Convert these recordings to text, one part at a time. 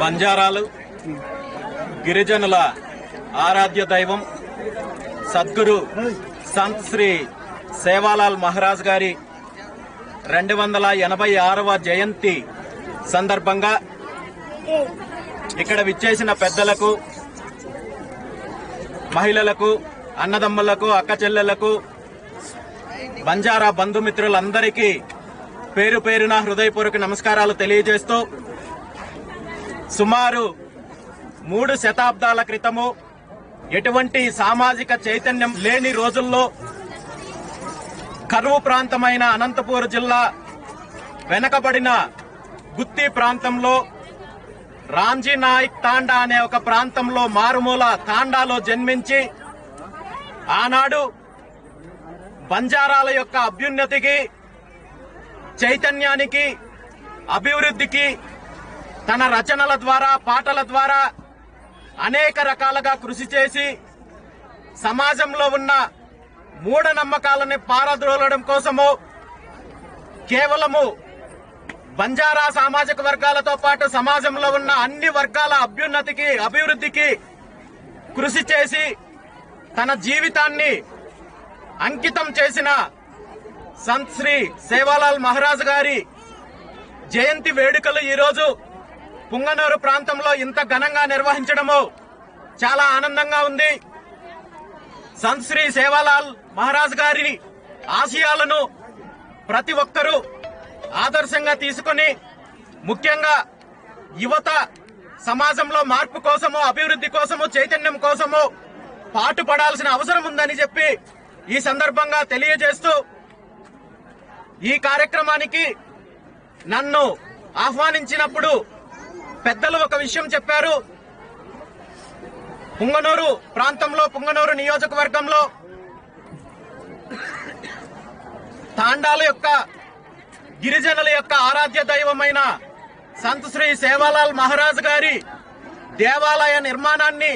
బంజారాలు గిరిజనుల ఆరాధ్య దైవం సద్గురు సంత్ శ్రీ సేవాలాల్ మహారాజ్ గారి రెండు వందల ఎనభై ఆరవ జయంతి సందర్భంగా ఇక్కడ విచ్చేసిన పెద్దలకు మహిళలకు అన్నదమ్ములకు అక్క చెల్లెలకు బంజారా బంధుమిత్రులందరికీ పేరు పేరున హృదయపూర్వక నమస్కారాలు తెలియజేస్తూ సుమారు మూడు శతాబ్దాల క్రితము ఎటువంటి సామాజిక చైతన్యం లేని రోజుల్లో కరువు ప్రాంతమైన అనంతపూర్ జిల్లా వెనకబడిన గుత్తి ప్రాంతంలో రామ్జీ నాయక్ తాండా అనే ఒక ప్రాంతంలో మారుమూల తాండాలో జన్మించి ఆనాడు బంజారాల యొక్క అభ్యున్నతికి చైతన్యానికి అభివృద్ధికి తన రచనల ద్వారా పాటల ద్వారా అనేక రకాలుగా కృషి చేసి సమాజంలో ఉన్న మూఢనమ్మకాలని పారద్రోలడం కోసము కేవలము బంజారా సామాజిక వర్గాలతో పాటు సమాజంలో ఉన్న అన్ని వర్గాల అభ్యున్నతికి అభివృద్ధికి కృషి చేసి తన జీవితాన్ని అంకితం చేసిన సంత్ శ్రీ సేవాలాల్ మహారాజ్ గారి జయంతి వేడుకలు ఈరోజు పుంగనూరు ప్రాంతంలో ఇంత ఘనంగా నిర్వహించడము చాలా ఆనందంగా ఉంది. సంత్ శ్రీ సేవాలాల్ మహారాజ్ గారి ఆశయాలను ప్రతి ఒక్కరూ ఆదర్శంగా తీసుకొని ముఖ్యంగా యువత సమాజంలో మార్పు కోసము అభివృద్ధి కోసము చైతన్యం కోసము పాటుపడాల్సిన అవసరం ఉందని చెప్పి ఈ సందర్భంగా తెలియజేస్తూ ఈ కార్యక్రమానికి నన్ను ఆహ్వానించినప్పుడు పెద్దలు ఒక విషయం చెప్పారు. పుంగనూరు ప్రాంతంలో పుంగనూరు నియోజకవర్గంలో తాండాల యొక్క గిరిజనుల యొక్క ఆరాధ్య దైవమైన సంత్ శ్రీ సేవాలాల్ మహారాజ్ గారి దేవాలయ నిర్మాణాన్ని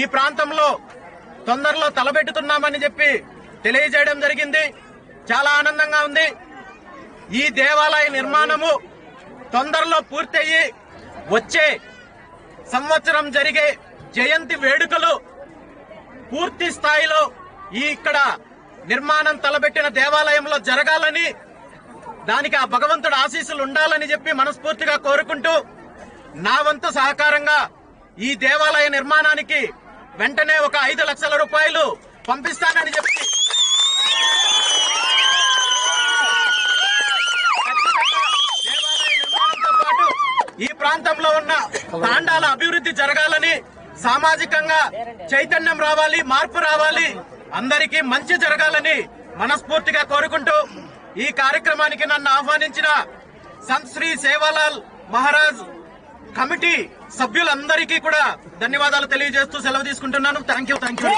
ఈ ప్రాంతంలో తొందరలో తలబెట్టుతున్నామని చెప్పి తెలియజేయడం జరిగింది. చాలా ఆనందంగా ఉంది. ఈ దేవాలయ నిర్మాణము తొందరలో పూర్తయి వచ్చే సంవత్సరం జరిగే జయంతి వేడుకలు పూర్తి స్థాయిలో ఈ ఇక్కడ నిర్మాణం తలబెట్టిన దేవాలయంలో జరగాలని దానికి ఆ భగవంతుడు ఆశీస్సులు ఉండాలని చెప్పి మనస్ఫూర్తిగా కోరుకుంటూ నా వంతు సహకారంగా ఈ దేవాలయ నిర్మాణానికి వెంటనే ఒక ఐదు లక్షల రూపాయలు పంపిస్తానని చెప్పి దేవాలయ నిర్మాణంతో పాటు ఈ ప్రాంతంలో ఉన్న తాండాల అభివృద్ధి జరగాలని సామాజికంగా చైతన్యం రావాలి మార్పు రావాలి. అందరికీ మంచి జరగాలని మనస్ఫూర్తిగా కోరుకుంటూ ఈ కార్యక్రమానికి నన్ను ఆహ్వానించిన సంత్ శ్రీ సేవాలాల్ మహారాజ్ కమిటీ సభ్యులందరికీ కూడా ధన్యవాదాలు తెలియజేస్తూ సెలవు తీసుకుంటున్నాను. Thank you thank you